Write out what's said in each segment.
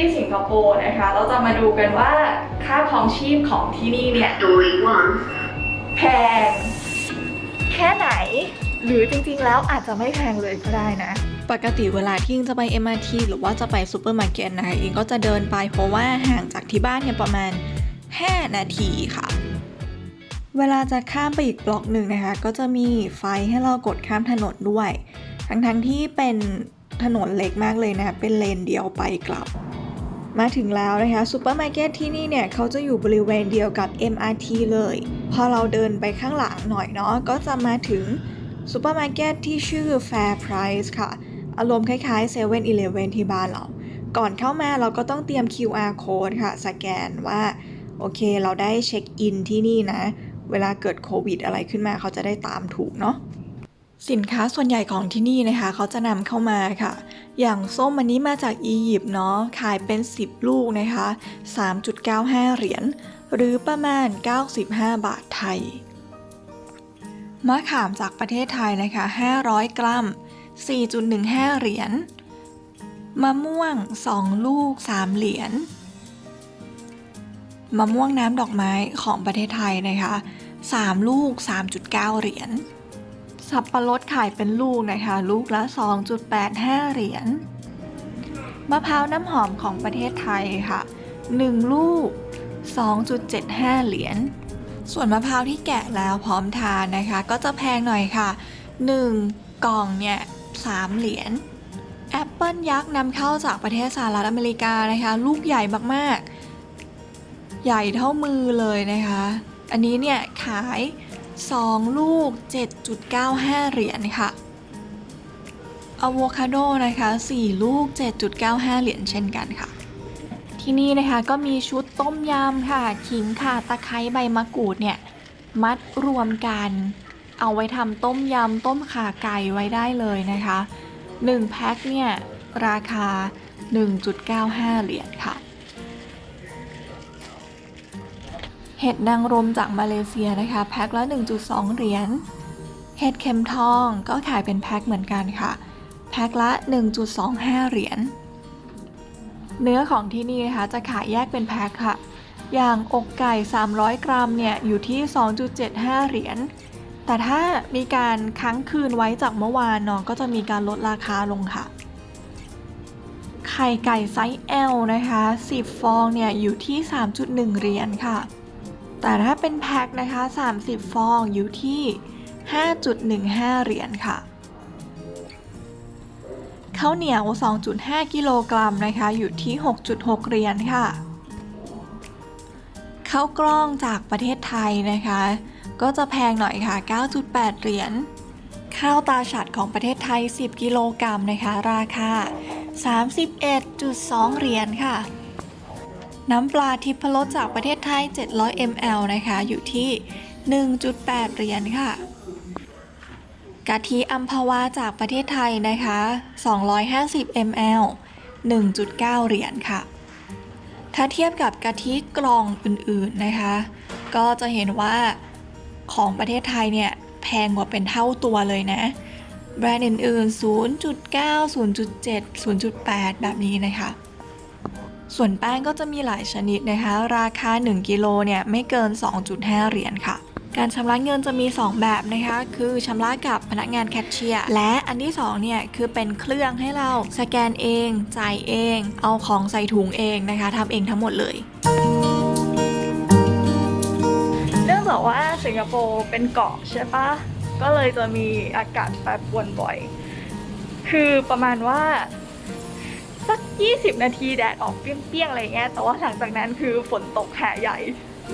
ที่สิงคโปร์นะคะ เราจะมาดูกันว่าค่าครองชีพของที่นี่เนี่ย Story 1. แพง แค่ไหน หรือจริงๆแล้วอาจจะไม่แพงเลยก็ได้นะปกติเวลาที่อิงจะไป MRT หรือว่าจะไปซูเปอร์มาร์เก็ตนะคะอิงก็จะเดินไปเพราะว่าห่างจากที่บ้านเนี่ยประมาณ 5 นาทีค่ะ เวลาจะข้ามไปอีกบล็อกหนึ่งนะคะ ก็จะมีไฟให้เรากดข้ามถนนด้วย ทั้งๆที่เป็นถนนเล็กมากเลยนะคะเป็นเลนเดียวไปกลับ มาถึงแล้วนะคะซูเปอร์มาร์เก็ตที่นี่เนี่ยเขาจะอยู่บริเวณเดียวกับ MRT เลย พอเราเดินไปข้างหลังหน่อยเนาะก็จะมาถึงซูเปอร์มาร์เก็ตที่ชื่อ Fair Price ค่ะ อารมณ์คล้ายๆ7 e เ e ่ e อที่บ้านเรา ก่อนเข้ามาเราก็ต้องเตรียม QR code ค่ะ สแกนว่า โอเคเราได้เช็คอินที่นี่นะ เวลาเกิดโควิดอะไรขึ้นมาเขาจะได้ตามถูกเนาะ สินค้าส่วนใหญ่ของที่นี่นะคะ เขาจะนำเข้ามาค่ะ อย่างส้มอันนี้มาจากอียิปต์เนาะขายเป็น 10 ลูกนะคะ 3.95 เหรียญ หรือประมาณ 95 บาทไทย มะขามจากประเทศไทยนะคะ 500 กรัม 4.15 เหรียญ มะม่วง 2 ลูก 3 เหรียญ มะม่วงน้ำดอกไม้ของประเทศไทยนะคะ 3 ลูก 3.9 เหรียญ สับปะรดขายเป็นลูกนะคะ ลูกละ 2.85 เหรียญ มะพร้าวน้ำหอมของประเทศไทยค่ะ 1 ลูก 2.75 เหรียญ ส่วนมะพร้าวที่แกะแล้วพร้อมทานนะคะ ก็จะแพงหน่อยค่ะ 1 กล่องเนี่ย 3 เหรียญ แอปเปิลยักษ์นำเข้าจากประเทศสหรัฐอเมริกานะคะ ลูกใหญ่มากๆ ใหญ่เท่ามือเลยนะคะ อันนี้เนี่ยขาย 2 ลูก 7.95 เหรียญค่ะอะโวคาโดนะคะ 4 ลูก 7.95 เหรียญเช่นกันค่ะ ที่นี่นะคะก็มีชุดต้มยำค่ะ ขิงค่ะ ตะไคร้ใบมะกรูดเนี่ย มัดรวมกัน เอาไว้ทำต้มยำต้มข่าไก่ไว้ได้เลยนะคะ 1 แพ็คเนี่ย ราคา 1.95 เหรียญค่ะ เห็ดนางรมจากมาเลเซียนะคะแพ็คละ 1.2 เหรียญ เห็ดเข็มทองก็ขายเป็นแพ็คเหมือนกันค่ะ แพ็คละ 1.25 เหรียญ เนื้อของที่นี่นะคะจะขายแยกเป็นแพ็คค่ะ อย่างอกไก่ 300 กรัมเนี่ยอยู่ที่ 2.75 เหรียญ แต่ถ้ามีการค้างคืนไว้จากเมื่อวานเนาะก็จะมีการลดราคาลงค่ะไข่ไก่ไซส์ L นะคะ 10 ฟองเนี่ยอยู่ที่ 3.1 เหรียญค่ะ แต่ถ้าเป็นแพ็คนะคะ 30 ฟองอยู่ที่ 5.15 เหรียญค่ะข้าวเหนียว 2.5 กิโลกรัมนะคะ อยู่ที่ 6.6 เหรียญค่ะข้าวกล้องจากประเทศไทยนะคะ ก็จะแพงหน่อยค่ะ 9.8 เหรียญ ข้าวตาฉัดของประเทศไทย 10 กิโลกรัมนะคะ ราคา 31.2 เหรียญค่ะ น้ำปลาทิพรสจากประเทศไทย 700 ml นะคะ อยู่ที่ 1.8 เหรียญค่ะ กะทิอัมพวาจากประเทศไทยนะคะ 250 ml 1.9 เหรียญค่ะ ถ้าเทียบกับกะทิกล่องอื่นๆนะคะ ก็จะเห็นว่าของประเทศไทยเนี่ย แพงกว่าเป็นเท่าตัวเลยนะ แบรนด์อื่นๆ 0.9 0.7 0.8 แบบนี้นะคะ ส่วนแป้งก็จะมีหลายชนิดนะคะ ราคา 1กิโลเนี่ยไม่เกิน 2.5 เหรียญค่ะการชำระเงินจะมี 2 แบบนะคะ คือชำระกับพนักงานแคชเชียร์ และอันที่2เนี่ยคือเป็นเครื่องให้เราสแกนเอง จ่ายเอง เอาของใส่ถุงเองนะคะทำเองทั้งหมดเลยเนื่องจากว่าสิงคโปร์เป็นเกาะใช่ปะก็เลยจะมีอากาศแปรปรวนบ่อย คือประมาณว่า สัก 20 นาทีแดดออกเปรี้ยงๆอะไรเงี้ยแต่ว่าหลังจากนั้นคือฝนตกแห่ใหญ่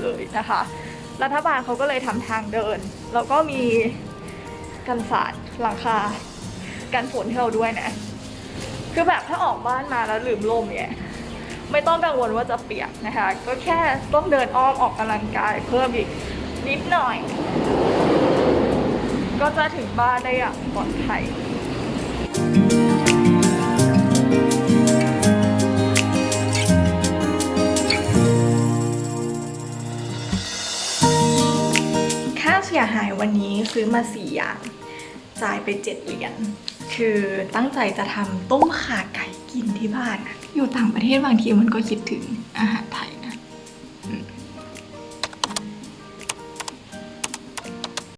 เลยนะคะ รัฐบาลเขาก็เลยทำทางเดิน แล้วก็มีกันสาดหลังคากันฝนให้เราด้วยนะ คือแบบถ้าออกบ้านมาแล้วลืมล่มเนี่ยไม่ต้องกังวลว่าจะเปียกนะคะ ก็แค่ต้องเดินอ้อมออกกำลังกายเพิ่มอีกนิดหน่อย ก็จะถึงบ้านได้อย่างปลอดภัย สียหายวันนี้ซื้อมาสี่อย่างจ่ายไปเจ็ดเหรียญคือตั้งใจจะทำต้มข่าไก่กินที่บ้าน อยู่ต่างประเทศบางทีมันก็คิดถึงอาหารไทย